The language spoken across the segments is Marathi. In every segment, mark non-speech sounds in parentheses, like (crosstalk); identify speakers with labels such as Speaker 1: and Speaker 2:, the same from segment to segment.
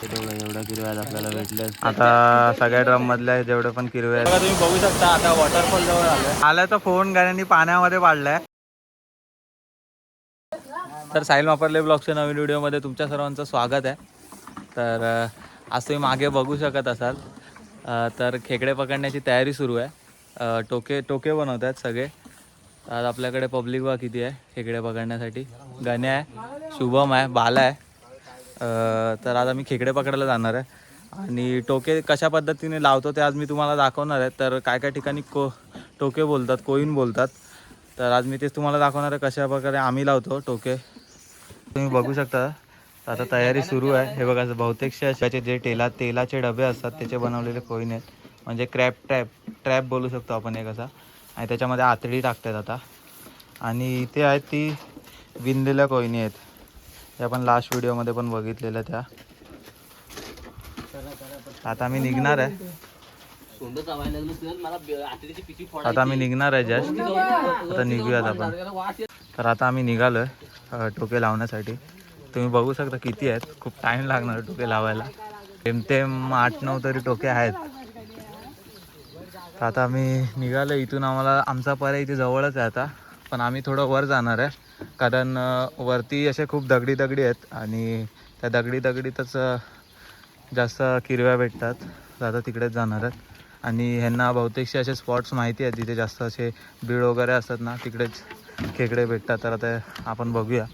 Speaker 1: आपल्याला भेटले आता सगळ्या ड्रम मधल्या जेवढे पण किरव्या आहेत तुम्ही बघू शकता आता वॉटरफॉल जवळ आलं आल्याचा फोन गाण्यानी पाण्यामध्ये पाडलाय तर साहिल वापरले ब्लॉगच्या नवीन व्हिडिओमध्ये तुमच्या सर्वांचं स्वागत आहे. तर आज तुम्ही मागे बघू शकत असाल. तर खेकडे पकडण्याची तयारी सुरू आहे. टोके टोके बनवत आहेत सगळे. आज आपल्याकडे पब्लिक बा किती आहे खेकडे पकडण्यासाठी. गण्या आहे शुभम आहे बाला आहे. तर आज आम्ही खेकडे पकडायला जाणार आहे. आणि टोके कशा पद्धतीने लावतो ते आज मी तुम्हाला दाखवणार आहे. तर काय काय ठिकाणी को टोके बोलतात कोईन बोलतात. तर आज मी तेच तुम्हाला दाखवणार आहे कशा प्रकारे आम्ही लावतो टोके. तुम्ही बघू शकता आता तयारी सुरू आहे. हे बघा बहुतेकशे अशाचे जे तेला तेलाचे डबे असतात त्याचे बनवलेले कोईन आहेत. म्हणजे क्रॅप ट्रॅप ट्रॅप बोलू शकतो आपण एक असा. आणि त्याच्यामध्ये आतडी टाकतात आता. आणि इथे आहेत ती विणलेल्या कोयनी आहेत. या पण लास्ट व्हिडिओमध्ये पण बघितलेल्या त्या. आता आम्ही निघणार आहे. आता आम्ही निघणार आहे जस्ट आता निघूयात आपण. तर आता आम्ही निघालो आहे टोके लावण्यासाठी. तुम्ही बघू शकता किती आहेत. खूप टाईम लागणार टोके लावायला. तेम आठ नऊ तरी टोके आहेत. तर आता आम्ही निघालो इथून आम्हाला आमचा पर्याय इथे जवळच आहे आता. पण आम्ही थोडं वर जाणार आहे. कारण वरती असे खूप दगडी दगडी आहेत आणि त्या दगडी दगडीतच जास्त किरव्या भेटतात. दादा आता तिकडेच जाणार आहेत. आणि ह्यांना बहुतेकशे असे स्पॉट्स माहिती आहेत जिथे जास्त असे बीड वगैरे असतात ना तिकडेच खेकडे भेटतात. तर आता आपण बघूया.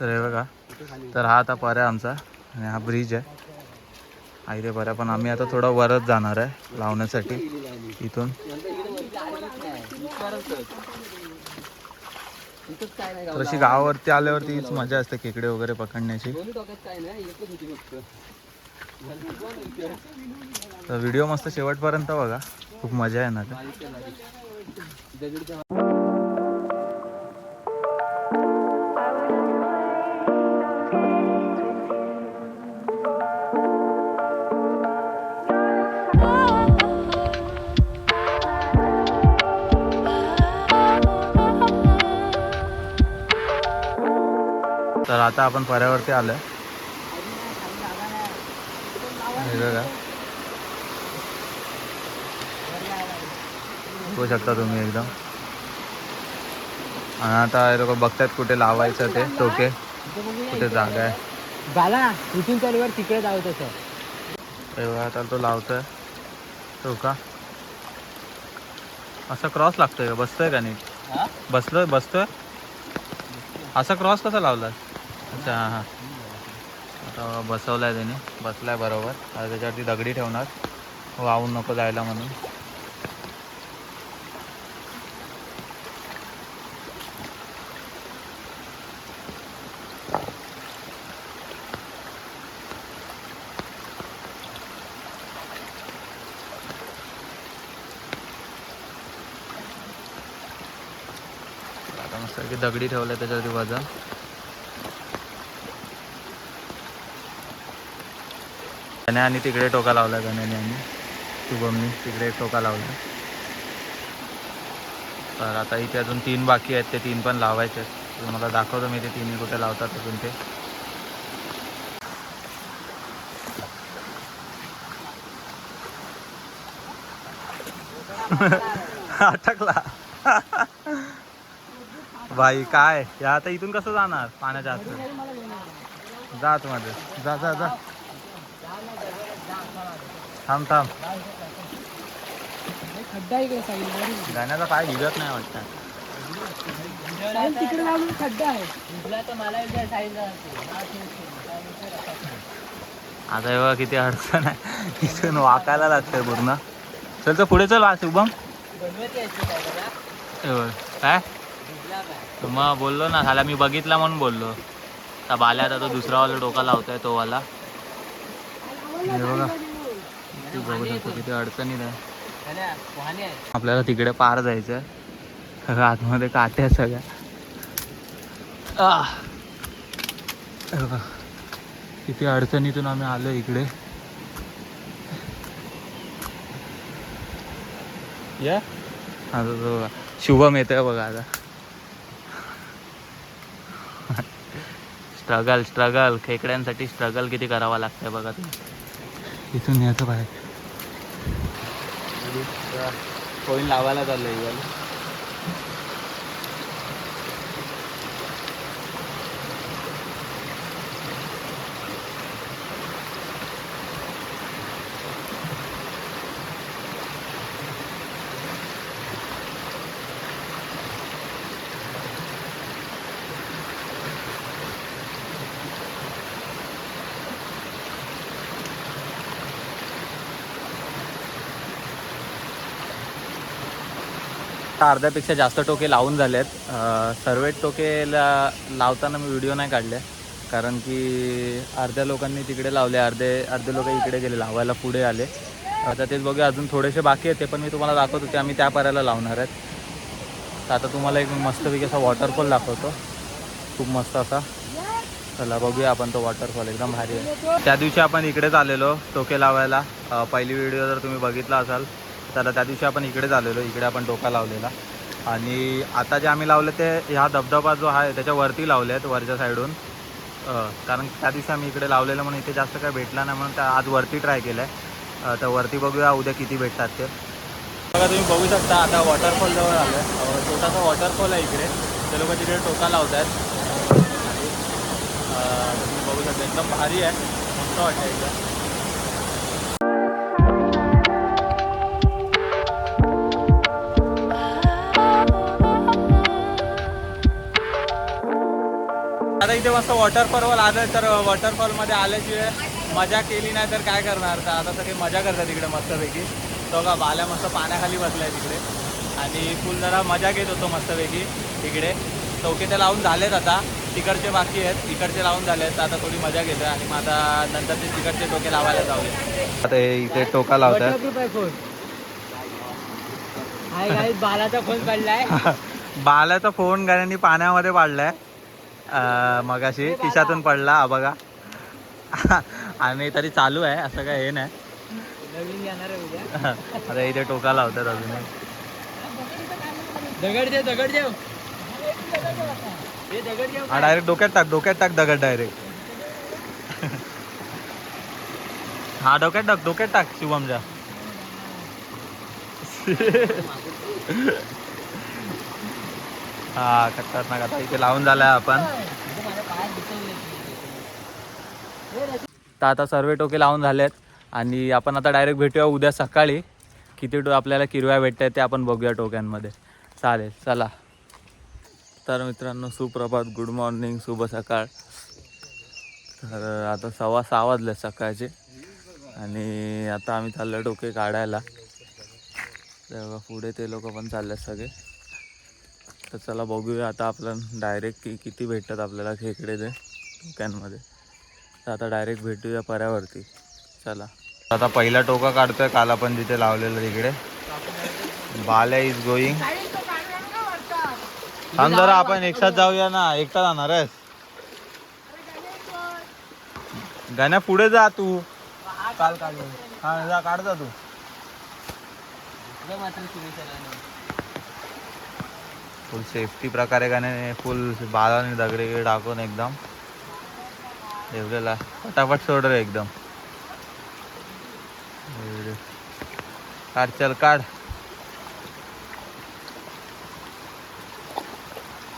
Speaker 1: तर हे बघा तर हा आता पर्या आमचा आणि हा ब्रिज आहे. आहे बरं पण आम्ही आता थोडं वरच जाणार आहे लावण्यासाठी इथून. तशी अशी गावावरती आल्यावरती हीच मजा असते खेकडे वगैरे पकडण्याची. तर व्हिडिओ मस्त शेवटपर्यंत बघा खूप मजा येणार तर आता आपण पर्यावरती आलोय. हे बघा. बघू शकता तुम्ही एकदम. आणि आता हे लोक बघतायत कुठे लावायचं ते. टोके कुठे जागा आहे.
Speaker 2: इथून तिकडे जाऊ तसं.
Speaker 1: हे बघा आता तो लावतोय. टोका असं क्रॉस लागतोय का? बसतोय का नीट? बसलोय बसतोय? असा क्रॉस कसा लावला अच्छा हां हां. आता आहे त्याने. बसलाय बरोबर. आता त्याच्यावरती दगडी ठेवणार. वाहून नको जायला म्हणून. आता मस्त दगडी ठेवलाय त्याच्यावरती वजन. गण्या आणि तिकडे टोका लावला गण्याने आणि शुभमनी तिकडे टोका लावला. तर आता इथे अजून तीन बाकी आहेत ते तीन पण लावायचे आहेत. तुम्हाला दाखवतो मी ते तिन्ही कुठे लावतात अजून ते. (laughs) अटकला. (laughs) भाई काय? या आता इथून कसं जाणार? पाण्याच्या आत जात मध्ये. जा जा जा. थांब थांब.
Speaker 2: खड्डा इकडे
Speaker 1: गाण्याचा काय भिजत नाही वाटतं.
Speaker 2: तिकडे लावून खड्डा आहे. मला
Speaker 1: आता बघा किती अडचण आहे. इथून वाकायला लागतंय पूर्ण. चल तर पुढे चल आज शुभम हे बघ, काय? मग बोललो ना झाला मी बघितला म्हणून बोललो. आता बाल्या आता तो दुसरा वाला डोका लावतोय तो वाला. हे बघा. किती बघू शकतो किती अडचणीत आहे. आपल्याला तिकडे पार जायचं सगळं आतमध्ये काट्या आहेत सगळ्या. किती अडचणीतून आम्ही आलो इकडे. या. आता बघा. शुभम येतोय बघा आता. Struggle struggle. खेकड्यांसाठी स्ट्रगल किती करावा लागतंय बघा तुम्ही. इथून यायचं बाहेर. होईल लावायला चाललं आहे आता अर्ध्यापेक्षा जास्त टोके लावून झाले आहेत सर्व टोके ला लावताना मी व्हिडिओ नाही काढले. कारण की अर्ध्या लोकांनी तिकडे लावले अर्धे अर्धे लोक इकडे गेले लावायला पुढे आले. आता तेच बघूया अजून थोडेसे बाकी आहेत ते पण मी तुम्हाला दाखवतो ते आम्ही त्या पर्याला लावणार आहेत. तर आता तुम्हाला एक मस्तपैकी असा वॉटरफॉल दाखवतो. खूप मस्त असा. चला बघूया आपण तो वॉटरफॉल एकदम भारी आहे. त्या दिवशी आपण इकडेच आलेलो टोके लावायला. पहिली व्हिडिओ जर तुम्ही बघितला असाल तर त्या दिवशी आपण इकडे आलेलो इकडे आपण टोका लावलेला. आणि आता जे आम्ही लावले ते ह्या धबधबा जो आहे त्याच्यावरती लावले आहेत वरच्या साईडून कारण त्या दिवशी आम्ही इकडे लावलेलं म्हणून इथे जास्त काय भेटला नाही म्हणून त्या आज वरती ट्राय केलं आहे तर वरती बघूया उद्या किती भेटतात ते. बघा तुम्ही बघू शकता आता वॉटरफॉल जवळ आलं आहे छोटासा वॉटरफॉल आहे इकडे. ते लोक तिकडे टोका लावत आहेत तुम्ही बघू शकता एकदम भारी आहे. मस्त वाटतं एकदम मस्त वॉटरफॉल आलं तर वॉटरफॉलमध्ये आल्याशिवाय मजा केली नाही तर काय करणार? तर आता सगळे मजा करतात तिकडे मस्तपैकी. तो का बाल्या मस्त पाण्याखाली बसलाय तिकडे. आणि फुल जरा मजा घेत होतो मस्तपैकी तिकडे चौके ते लावून झालेत आता. तिकडचे बाकी आहेत. इकडचे लावून झाले आहेत तर आता थोडी मजा घेतोय आणि मग आता नंतर ते तिकडचे टोके लावायला जाऊया. आता इथे टोका
Speaker 2: गाईज बालाचा फोन पडलाय. (laughs)
Speaker 1: बालाचा फोन गाण्यानी पाण्यामध्ये पाडलाय. मगाशी खिशातून पडला हा बघा. (laughs) आणि तरी चालू आहे असं काय हे नाही. आता (laughs) इथे टोका लावतात अजून.
Speaker 2: दगड दगड देव. हे
Speaker 1: डायरेक्ट डोक्यात टाक डोक्यात टाक दगड डायरेक्ट (laughs) हा डोक्यात टाक डोक्यात टाक शुभमच्या हा खतरनाक आता इथे लावून झालाय आपण. तर आता सर्व टोके लावून झालेत. आणि आपण आता डायरेक्ट भेटूया उद्या सकाळी. किती टो आपल्याला किरव्या भेटत आहेत ते आपण बघूया टोक्यांमध्ये. चालेल चला. तर मित्रांनो सुप्रभात. गुड मॉर्निंग शुभ सकाळ. तर आता सव्वा सहा वाजले सकाळचे. आणि आता आम्ही चाललो टोके काढायला. तेव्हा पुढे ते लोक पण चालले सगळे. तर चला बघूया आता आपलं डायरेक्ट की किती भेटतात आपल्याला खेकडे ते टोक्यांमध्ये तर आता डायरेक्ट भेटूया पर्यावरती. चला. आता पहिला टोका काढतोय काल आपण जिथे लावलेलं तिकडे. बाल्या इज गोईंग थांब जरा आपण एकसाथ जाऊया ना. एकटा जाणार आहेस? गाण्या पुढे जा तू. काल काढ हा जा काढ जा तू.
Speaker 2: मात्र
Speaker 1: फुल सेफ्टी प्रकारे गाण्याने फुल बालाने दगडे टाकून एकदम. ठेवलेला फटाफट सोड रे एकदम काढ चल काढ.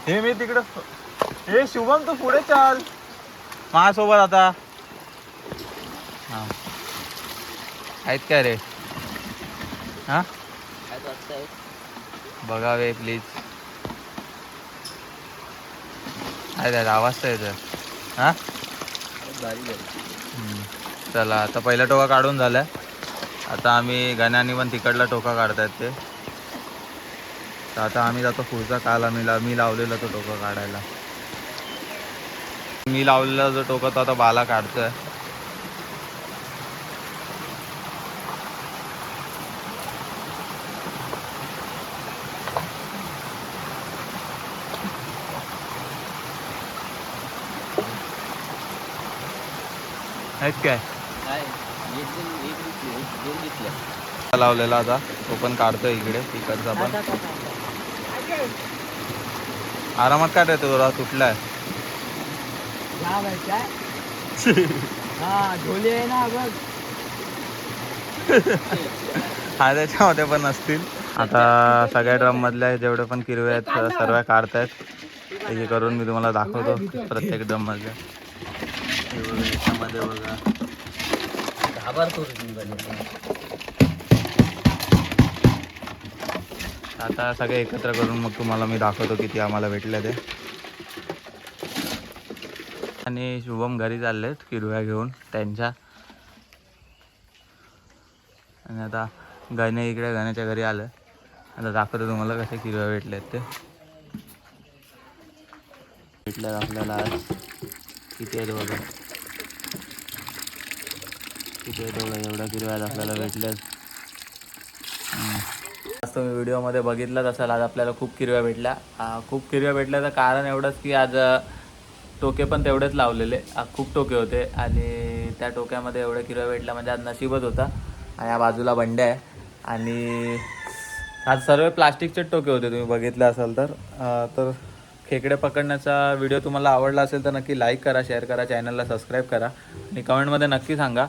Speaker 1: हे मी तिकडे हे शुभम तू पुढे चाल. माझ्यासोबत आता. हा. आहेत काय रे? हा? बघावे प्लीज आहे त्यात आवाज तर येतं हा?
Speaker 2: भारी झाली.
Speaker 1: हम्म. चला आता पहिला टोका काढून झालाय. आता आम्ही गण्यानी पण तिकडला टोका काढतायत ते. तर आता आम्ही जातो पुढचा काल आम्ही ला मी लावलेला तो टोका काढायला. मी लावलेला जो टोका तो आता बाला काढतोय. आहेत काय? लावलेला आता. तो पण काढतोय इकडे तिकडचा पण. आरामात काय रे तो तुटलाय (laughs)
Speaker 2: हा
Speaker 1: हा त्याच्यामध्ये पण असतील. आता सगळ्या ड्रम मधल्या जेवढे पण किरवे आहेत सर्व काढतायत. त्याचे करून मी तुम्हाला दाखवतो प्रत्येक ड्रम मधल्या. हे बघा, याच्यामध्ये बघा.
Speaker 2: घाबरतो रे तुम्ही
Speaker 1: आता सगळे एकत्र करून मग तुम्हाला मी दाखवतो किती आम्हाला भेटले ते. आणि शुभम घरी चाललेत किरव्या घेऊन त्यांच्या. आणि आता गणे इकडे गण्याच्या घरी आलं. आता दाखवतो तुम्हाला कसे किरव्या भेटलेत ते. भेटल्यात आपल्याला आज. किती आहेत बघा. किती आहेत बघा एवढ्या किरव्या आज आपल्याला भेटल्यात हम्म. आज तुम्ही व्हिडिओमध्ये बघितलंच असाल आज आपल्याला खूप किरव्या भेटल्या. खूप किरव्या भेटल्याचं कारण एवढंच की आज टोके पण तेवढेच लावलेले. खूप टोके होते आणि त्या टोक्यामध्ये एवढ्या किरव्या भेटल्या म्हणजे आज नशीबच होता. आणि या बाजूला बंड्या आहे आणि आज सर्व प्लास्टिकचे टोके होते तुम्ही बघितले असाल तर. तर खेकडे पकडण्याचा व्हिडिओ तुम्हाला आवडला असेल तर नक्की लाईक करा शेअर करा चॅनलला सबस्क्राईब करा. आणि कमेंटमध्ये नक्की सांगा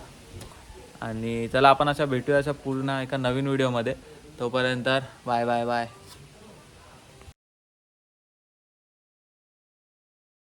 Speaker 1: आणि चला आपण अशा भेटूया अशा पूर्ण एका नवीन व्हिडिओमध्ये. तोपर्यंत बाय बाय बाय.